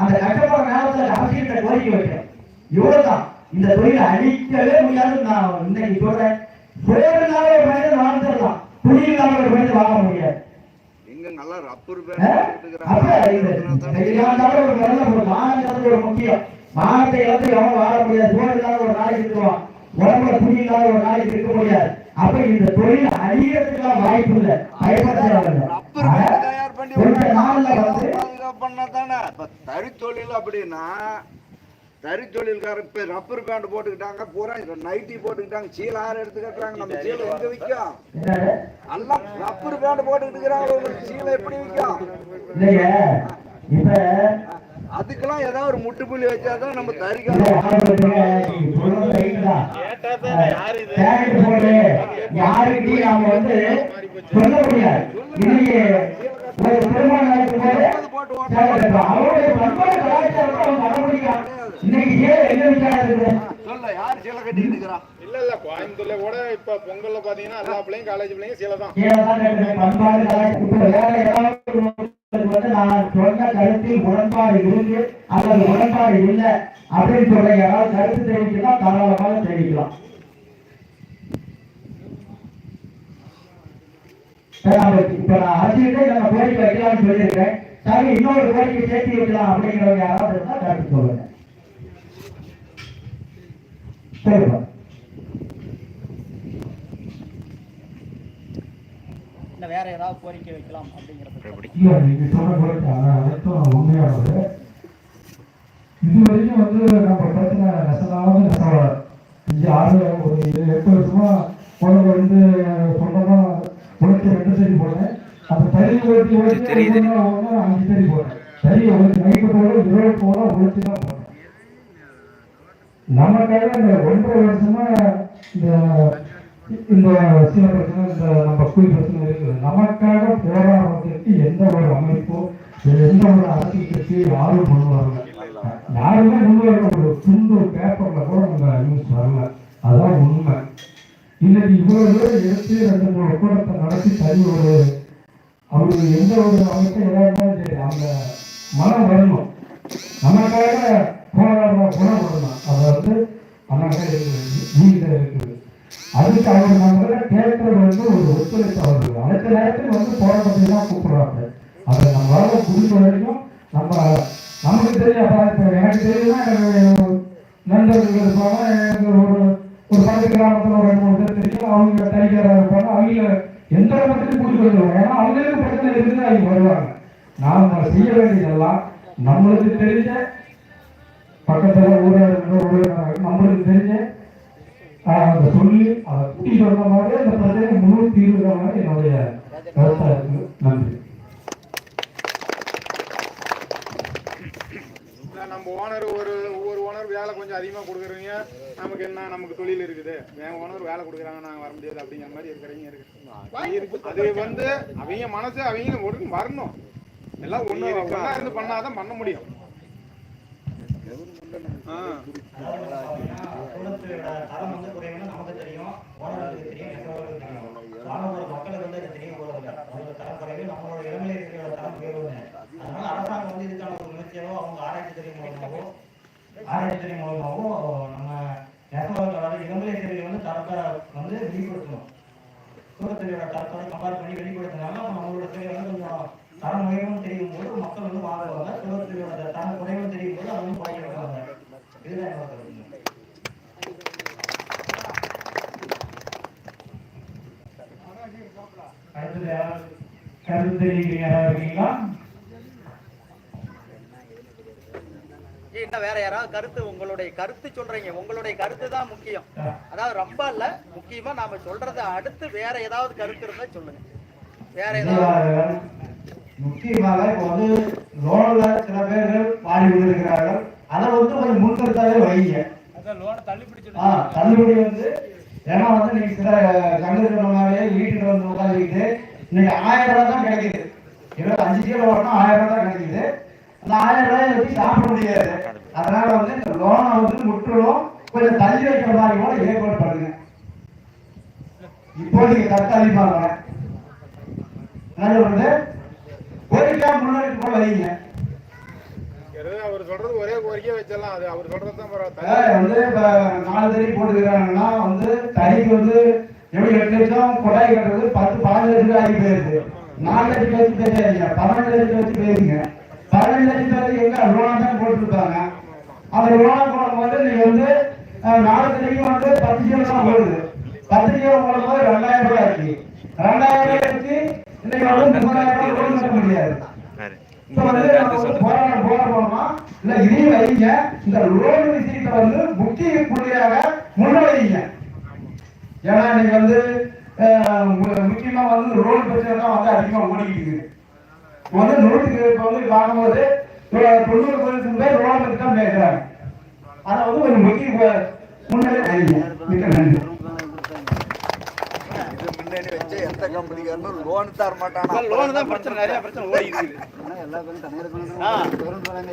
அந்த கஷ்டப்படுற நேரத்துல அரசியல் கோரிக்கை வைக்கிறேன். இவ்வளவுதான். இந்த தொழிலை அழிக்கவே முடியாதுன்னு நான் இன்னைக்கு சொல்றேன். சுயமில்லாத ஒரு மனிதன் வாழ்ந்துடலாம். துணி இல்லாத ஒரு மனிதன் வாழ முடியாது. முக்கியம். மானத்தை இழந்து எவன் வாழ முடியாது. இல்லாத ஒரு நாளைக்கு இருக்குவான் உடம்புல துணி இல்லாத ஒரு நாளைக்கு இருக்க முடியாது. அப்ப இந்த தொழில் அழியறதுக்கெல்லாம் வாய்ப்பு இல்லை. பயப்பட ரப்பர் பேண்ட் தயார் பண்ணி கொஞ்ச நாள்ல வந்து பாதுகாப்பு பண்ணா தானே இப்ப தறி தொழில் அப்படின்னா தறி தொழில்கார இப்ப ரப்பர் பேண்ட் போட்டுக்கிட்டாங்க பூரா நைட்டி போட்டுக்கிட்டாங்க சீலை ஆறு எடுத்து கட்டுறாங்க நம்ம சீலை எங்க விற்கும்? எல்லாம் ரப்பர் பேண்ட் போட்டுக்கிட்டு இருக்கிறாங்க உங்களுக்கு சீலை எப்படி விற்கும் அதுக்கெல்லாம் ஏதாவது ஒரு முட்டுப்புள்ளி வச்சாதான் நம்ம இல்ல, தறிக்கார ஆரம்பத்துல நீங்க சொல்றது right தான். பேண்ட் போடு, யாருக்கு நாம வந்து சொல்ல முடியாது இன்னைக்கு ஒரு திருமணம் நடக்கும்போது போட்டு சரி, இப்ப அவருடைய பண்பாடு கலாச்சாரத்தை அவங்க கடைபிடிக்கிறாங்க. இன்னைக்கு ஏன் என்ன விசாரம் இருக்குது சொல்ல யார் சீலை கட்டிட்டு இருக்கிறா இல்ல இல்ல கோயம்புத்தூர்ல கூட இப்ப பொங்கல்ல பாத்தீங்கன்னா எல்லா பிள்ளையும் காலேஜ் பிள்ளைங்க தான். இருக்கு அல்லது இல்லை அப்படின்னு சொல்ற யாராவது கருத்து தெரிவிக்கலாம் தாராளமாக தெரிவிக்கலாம். இப்ப நான் அரசியலே நம்ம கோரிக்கை வைக்கலாம்னு சொல்லியிருக்கேன். சரி இன்னொரு கோரிக்கை சேர்த்து வைக்கலாம் அப்படிங்கிறவங்க யாராவது கருத்து சொல்லுங்க. சரிப்பா. இன்னும் வேற ஏதாவது கோரிக்கை வைக்கலாம் அப்படிங்கிறது இல்ல இது வரைக்கும் வந்து நம்ம பிரச்சனை நெசனாவது நெசவாள இங்க ஆறு ஒரு எட்டு வருஷமா குழந்தை வந்து சொந்தமா உழைச்சி ரெண்டு தேடி போனேன் அந்த தறி ஓட்டி ஒன்று அஞ்சு தேடி போனேன் தறி உழைச்சி நைட்டு போல இரவு போல உழைச்சி தான் போனேன் நமக்காக இந்த ஒன்றரை வருஷமா இந்த இந்த சில பிரச்சனை இந்த நம்ம ஸ்கூல் பிரச்சனை இருக்குது. நமக்காக போராடுறதுக்கு எந்த ஒரு அமைப்போ எந்த ஒரு அரசியல் கட்சி யாரும் கொண்டு வரல. யாருமே கொண்டு வரல. ஒரு துண்டு பேப்பர்ல கூட நம்ம நியூஸ் வரல. அதான் உண்மை. இன்னைக்கு இவ்வளவு பேர் எடுத்து ரெண்டு மூணு கூட்டத்தை நடத்தி தனி ஒரு அவங்களுக்கு எந்த ஒரு அமைப்பை எதாவது இருந்தாலும் சரி அந்த மனம் வரணும். நமக்காக போராடுற குணம் வரணும் அதை வந்து அண்ணாக்க இருக்குது நீங்க இருக்குது அதுக்கு அவர் நம்மள கேட்கறது வந்து ஒரு ஒத்துழைப்பு அவர்கள் அடுத்த நேரத்தில் வந்து போராட்டத்தை தான் கூப்பிடுறாங்க அதை நம்மளால புரிஞ்ச வரைக்கும் நம்ம நமக்கு தெரியும் அப்ப இப்ப எனக்கு தெரியுதுன்னா எனக்கு நண்பர்கள் இருப்பாங்க எனக்கு ஒரு ஒரு பக்கத்து கிராமத்துல ஒரு ரெண்டு மூணு பேர் தெரியும் அவங்க தறிக்காரா இருப்பாங்க அவங்க எந்த இடத்துலையும் பிடிச்சி ஏன்னா அவங்களுக்கு பிரச்சனை இருக்குது? அவங்க வருவாங்க. நாம செய்ய வேண்டியதெல்லாம் நம்மளுக்கு தெரிஞ்ச பக்கத்துல ஊராக நம்மளுக்கு தெரிஞ்ச ஆஹ் சொல்லி அதை குட்டி சொல்ற மாதிரி அந்த பிரச்சனை முழு தீர்வுகிற மாதிரி என்னுடைய கருத்தா இருக்கு. நன்றி. நம்ம ஓனர் ஒரு ஓனர் வேலை கொஞ்சம் அதிகமா கொடுக்குறீங்க. நமக்கு என்ன? நமக்கு தொழில் இருக்குது. என் ஓனர் வேலை கொடுக்குறாங்க நாங்க வர முடியாது அப்படிங்கிற மாதிரி இருக்கிறவங்க இருக்கு அது வந்து அவங்க மனசு அவங்க ஒடுக்கு வரணும். எல்லாம் ஒண்ணு ஒண்ணா இருந்து பண்ணாதான் பண்ண முடியும். தெரியும் தெரியும் தெரியும் அரசாங்கம் வந்து இதுக்கான ஒரு முயற்சியாவோ அவங்க ஆராய்ச்சி மூலமாவோ ஆராய்ச்சி மூலமாகவும் நம்ம நெசவாளர்களாக அதாவது இளநிலை வந்து தரத்தை வந்து வெளிப்படுத்தணும். தூரத்துறையோட தரத்தை கம்பேர் பண்ணி வெளிப்படுத்தினாலும் நம்மளோட துறை வந்து கொஞ்சம் தரம் உயர்வுன்னு தெரியும் போது மக்கள் வந்து வாங்குவாங்க தூரத்துறையோட தரம் குறைவும் தெரியும் போது அவங்க வாங்கி வைப்பாங்க. இதுதான் என்னோட கருத்து. அடுத்தது யாராவது கருத்து தெரிவிக்கிறீங்க யாராவது இருக்கீங்களா? இன்னும் வேற யாராவது கருத்து உங்களுடைய கருத்து சொல்றீங்க. உங்களுடைய கருத்து தான் முக்கியம். அதாவது ரொம்ப இல்ல முக்கியமா நாம சொல்றத அடுத்து வேற ஏதாவது கருத்து இருந்தா சொல்லுங்க. வேற ஏதாவது முக்கியமாக இப்போ வந்து லோன்ல சில பேர்கள் பாடி கொண்டிருக்கிறார்கள் அதை வந்து கொஞ்சம் முன்னிறுத்தாவே வைங்க. தள்ளுபடி வந்து ஏன்னா வந்து நீங்க சில மாதிரியே வீட்டுக்கு வந்து உட்காந்துக்கிட்டு இன்னைக்கு ஆயிரம் ரூபாய் தான் கிடைக்குது. இருபது அஞ்சு கிலோ ஓட்டணும் ஆயிரம் ரூபாய் தான் கிடைக்குது. அந்த ஆயிரம் ரூபாயை வச்சு சாப்பிட முடியாது? அதனால வந்து இந்த லோனை வந்து முற்றிலும் கொஞ்சம் தள்ளி வைக்கிற மாதிரி கூட ஏற்பாடு பண்ணுங்க. இப்போ நீங்க தற்காலிகமாக என்ன சொல்றது கோரிக்கையா முன்னெடுத்து கூட வைங்க அவர் சொல்றது ஒரே கோரிக்கையை வச்சிடலாம். அது அவர் சொல்றது தான் வந்து இப்ப நாலு தறி போட்டுக்கிறாங்கன்னா வந்து தறிக்கு வந்து எப்படி எட்டு லட்சம் கொடாய் கட்டுறது பத்து பதினஞ்சு லட்சம் ஆகி போயிருது நாலு லட்சம் வச்சு பேசாதீங்க. பன்னெண்டு லட்சம் வச்சு பேசுங்க. பதினஞ்சு வச்சு எங்க லோனா தான் போட்டுருப்பாங்க? அந்த லோனா போடும்போது நீங்க வந்து தறிக்கு வந்து பத்து கிலோ தான் போடுது. பத்து கிலோ போடும்போது ரெண்டாயிரம் ரூபாய் ஆச்சு ரெண்டாயிரம் ரூபாய் வச்சு இன்னைக்கு வந்து முப்பதாயிரம் ரூபாய் கட்ட முடியாது. போராட்டம் போராட்டமா இல்ல இதையும் வைங்க. இந்த லோன் விஷயத்தை வந்து முக்கிய புள்ளியாக முன்வைங்க. ஏன்னா இன்னைக்கு வந்து முக்கியமா வந்து ரோடு பிரச்சனை தான் வந்து அதிகமா ஓடிக்கிட்டு இருக்குது. இப்ப வந்து நூற்றுக்கு இப்ப வந்து பார்க்கும்போது தொண்ணூறு பர்சன்ட் பேர் ரோடு பத்தி தான் பேசுறாங்க. அதை வந்து ஒரு முக்கிய முன்னே மிக்க நன்றி. எந்த கம்பெனிக்காரனும் லோன் தர மாட்டானா லோன் தான் பிரச்சனை நிறைய பிரச்சனை ஓடி இருக்குது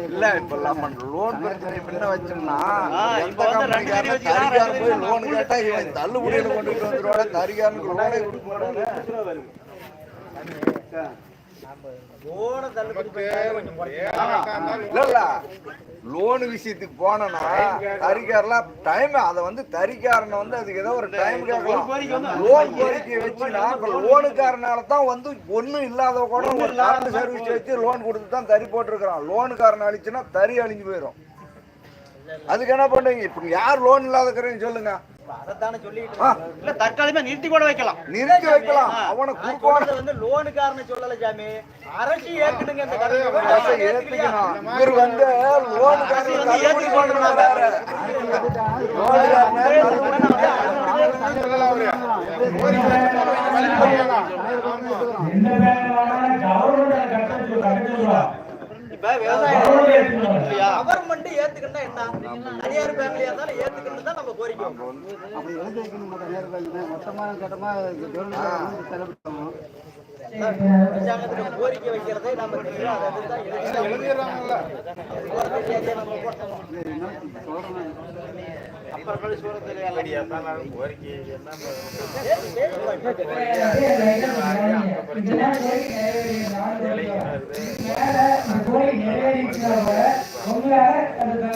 இல்ல இப்ப நம்ம லோன் பிரச்சனை முன்ன வச்சோம்னா எந்த இப்ப வந்து போய் லோன் கேட்டா இவன் தள்ளுபடியில கொண்டுட்டு வந்துருவாங்க லோனே கொடுக்க மாட்டாங்க லோன் விஷயத்துக்கு போனோம்னா தறிக்காரெல்லாம் டைம் அதை வந்து தறிக்காரனை வந்து அதுக்கு ஏதோ ஒரு டைம் கேட்கலாம் லோன் கோரிக்கை வச்சுனா இப்ப லோனுக்காரனால தான் வந்து ஒண்ணும் இல்லாத கூட ஒரு கரண்ட் சர்வீஸ் வச்சு லோன் கொடுத்து தான் தறி போட்டிருக்கிறான். லோனுக்காரன் அழிச்சுன்னா தறி அழிஞ்சு போயிடும் அதுக்கு என்ன பண்ணுவீங்க இப்ப யார் லோன் இல்லாதக்கிறேன்னு சொல்லுங்க. இல்ல தற்காலிகமா நிறுத்தி கூட வைக்கலாம். நிறுத்தி வைக்கலாம். அவனை குறுக்கோட வந்து லோனுக்காரனை சொல்லல சாமி. அரசு இந்த ஏத்துக்கணும். இவர் வந்து லோனுக்காரன் இப்ப விவசாயம் கவர்மெண்ட் ஏத்துக்கணும். என்ன? தனியார் பேங்க்லயா இருந்தாலும் ஏத்துக்கணும் தான் நம்ம கோரிக்கை அரசாங்கத்துக்கு கோரிக்கை வைக்கிறதே நம்ம எழுதி எழுதிடுறாங்கல்ல. அப்புறம் சூரத் கோரிக்கை அதுக்கு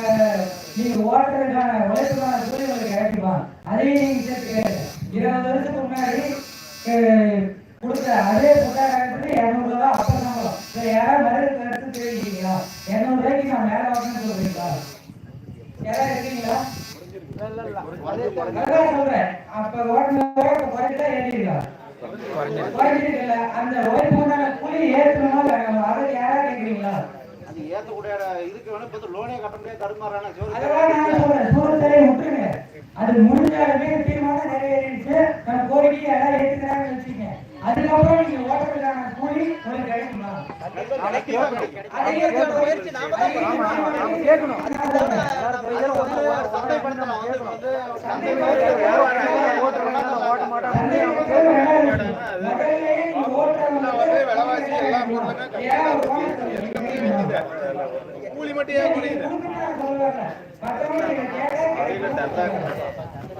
நீங்க ஓட்டுறதுக்கான உழைப்புக்கான சேர்த்துக்க இருபது வருஷத்துக்கு முன்னாடி கொடுத்த அதே புத்தகத்துக்கு இரநூறு ரூபா அப்ப சம்பளம். இப்ப யாராவது தெரிவிக்கிறீங்களா ரூபாய்க்கு நான் வாங்கன்னு சொல்றீங்களா? யாராவது இருக்கீங்களா? சொல்றேன். அப்ப ஓட்டுநர் குறைஞ்சா குறைஞ்சிருக்கல அந்த ஓய்வுக்கான கூலி ஏற்றணுமா அதை யாரா கேக்குறீங்களா? அது ஏத்தக்கூடிய இதுக்கு வேணும் இப்ப லோனே கட்ட முடியாது தடுமாறான? சொல்றேன். சூழலை விட்டுருங்க. அது முடிஞ்சாலுமே தீர்மானம் நிறைவேறிடுச்சு நம்ம கோரிக்கை எல்லாம் ஏற்றுக்கிறாங்கன்னு வச்சுக்கங்க அதுக்கப்புறம் நீங்க ஓட்டுறதுக்கான கூலி கிடைக்குமா கூலி மட்டும் ஏன் கூலி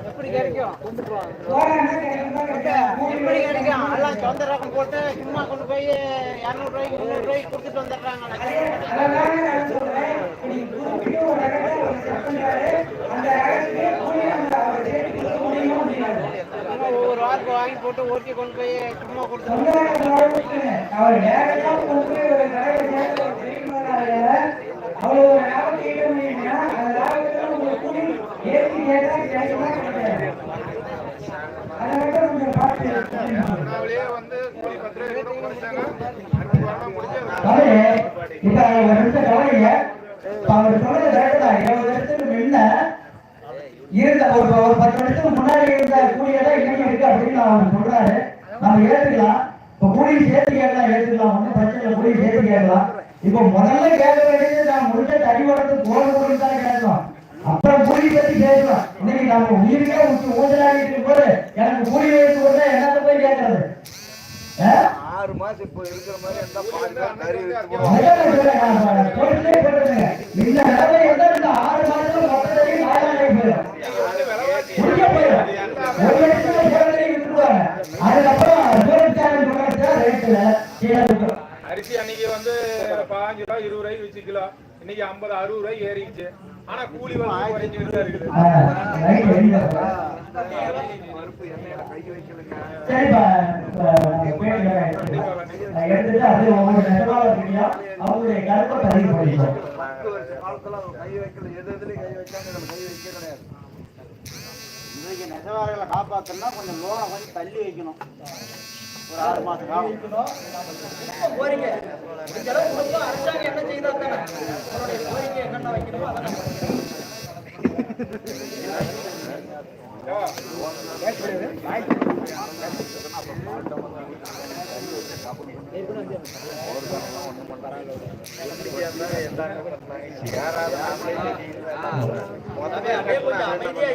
எப்படி கிடைக்கும்? எப்படி கிடைக்கும்? எல்லாம் சொந்த ரகம் போட்டு சும்மா கொண்டு போய் இரநூறு ரூபாய்க்கு முந்நூறு ரூபாய்க்கு கொடுத்துட்டு வந்துடுறாங்க ஒவ்வொரு வாரத்துக்கு வாங்கி போட்டு ஓட்டி கொண்டு போய் சும்மா கொடுத்து அவர் டேரக்டா கொண்டு போய் ஒரு கடையை சேர்த்து ஒரு செய்யும்போது அவ்வளவு ஒரு லாபத்தை ஈட்ட முடியும்னா அந்த லாபத்துல உங்களுக்கு கூலி ஏற்றி கேட்டா கிடைக்குமா கிடைக்காது அதை மட்டும் கொஞ்சம் பார்த்து அதனாலேயே வந்து கூலி பத்து ரூபாய் கூட குறைச்சாங்க அடுத்த வாரம் முடிஞ்சு கவலையே, இப்ப ஒரு நிமிஷம் கவலைங்க. அவர் சொன்னது correct தான். இருபது வருஷத்துக்கு முன்ன இருந்த ஒரு ஒரு பத்து வருஷத்துக்கு முன்னாடி இருந்த கூலியெல்லாம் இன்னைக்கு இருக்கு அப்படின்னு அவர் சொல்றாரு. நம்ம ஏத்துக்கலாம். இப்ப கூலி சேர்த்து கேட்கலாம் ஏத்துக்கலாம். ஒன்றும் பிரச்சனை இல்லை கூலி சேர்த்து கேட்கலாம். இப்ப முதல்ல கேட்க வேண்டியது நான் முடிஞ்ச தறி வளர்த்து போன கூலி தான் கேட்கலாம் அப்புறம் கூலி பத்தி கேட்கலாம் இன்னைக்கு நம்ம உயிருக்கே ஊற்றி ஊஞ்சலாகிட்டு இருக்கும் போது எனக்கு கூலி வைத்து கொடுத்தா என்னத்த போய் கேட்கறது ஆ? ஆறு மாசம் இப்போ இருக்கிற மாதிரி எந்த பாதி பேர் தறி வித்து அதான் நான் சொல்றேன். நான் நான் சொல்லிட்டே போறேங்க. இந்த நிலைமை இருந்தா இந்த ஆறு மாசத்துல மொத்தத்தையும் நாலாயிரம் போயிடும். முடிய போயிடும். ஒரு லட்சத்துல போறதையும் விட்டுருவாங்க. அதுக்கப்புறம் சூரத்காரன் சொல்றதுக்கு rate இல்ல. கீழே விட்டுரும். அரிசி அன்னைக்கு வந்து பாஞ்சு ரூபாய் இருபது ரூபாய்க்கு வச்சு கிலோ இன்னைக்கு ஐம்பது அறுபது ரூபாய் ஏறிடுச்சு. ஆனா கூலி வந்து குறைஞ்சிட்டு தான் இருக்குது. ரைட் எரியுதா பருப்பு எண்ணெயில கை வைக்கலுங்க. சரிப்பா இப்ப நான் கேட்கிறேன். ஒரு ஆறு மாசம்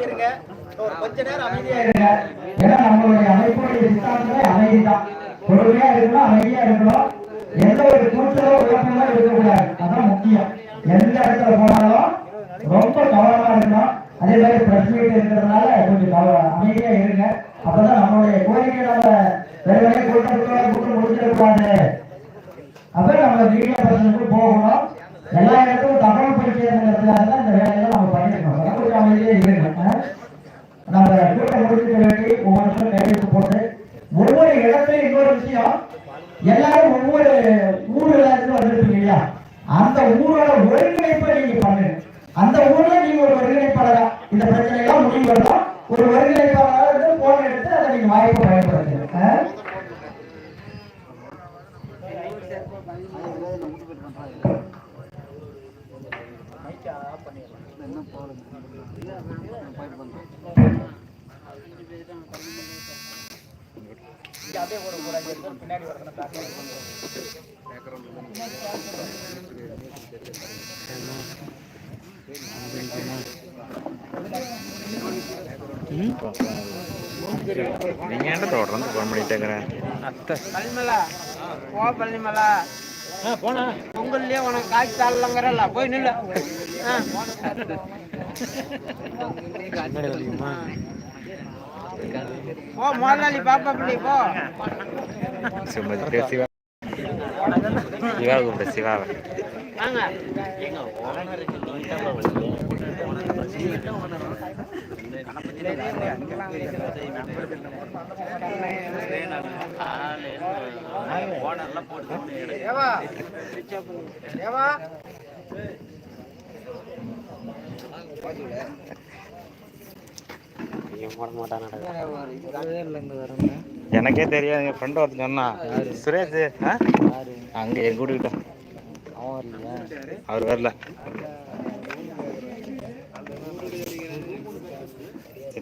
இருங்க. ஏன்னா நம்மளுடைய அமைப்புடைய சித்தாந்தமே அமைதிதான். பொறுமையா இருக்கணும் அமைதியா இருக்கணும். எந்த ஒரு கூச்சலோ குழப்பமோ இருக்கக்கூடாது. அதான் முக்கியம். எந்த இடத்துல போனாலும் ரொம்ப கவனமா இருக்கணும். அதே மாதிரி பிரஸ் மீட் இருக்கிறதுனால கொஞ்சம் கவனம் அமைதியா இருங்க. அப்பதான் நம்மளுடைய கோரிக்கை நம்ம வெறுமனே கூட்டத்தோட கூட்டம் முடிச்சிடக்கூடாது அப்புறம் நம்ம மீடியா பர்சனுக்கு போகணும் எல்லா இடத்துக்கும் தகவல் படிக்கிறதுங்கிறதுக்காக தான் இந்த வேலையெல்லாம் நம்ம பண்ணிருக்கோம் அதெல்லாம் கொஞ்சம் அமைதியா இருங்க ஆ? நம்ம கூட்டம் முடிச்சுக்க வேண்டி ஒவ்வொருத்தரும் கையெழுத்து போட்டு ஒவ்வொரு இடத்துலயும் இன்னொரு விஷயம் எல்லாரும் ஒவ்வொரு ஊர்ல இருந்து வந்திருப்பீங்க இல்லையா அந்த ஊரோட ஒருங்கிணைப்பை நீங்க பண்ணுங்க அந்த ஊர்ல நீங்க ஒரு ஒருங்கிணைப்பாளரா இந்த பிரச்சனை எல்லாம் முடிவு வரலாம் ஒரு ஒருங்கிணைப்பாளராக இருந்து போன் எடுத்து அதை நீங்க வாய்ப்பு பயன்படுத்துங்க ஆ? நீங்க ஏன்டா தொடர்ந்து ஃபோன் பண்ணிட்டு இருக்கிறேன் பள்ளிமலா போ பள்ளிமலா போனா பொங்கல்லையே உனக்கு காய்ச்சி தரலங்கிறல்ல போய் நில்ல ஆ. போ முதலாளி பாப்பா பிள்ளை போ சும்மா சிவா சிவா சிவாவை வாங்க எனக்கே தெரியாது என் ஃப்ரெண்ட் ஒருத்தன் சொன்னான். சுரேஷ்? அங்க என் கூட்டிக்கிட்டோம் அவர் வரல.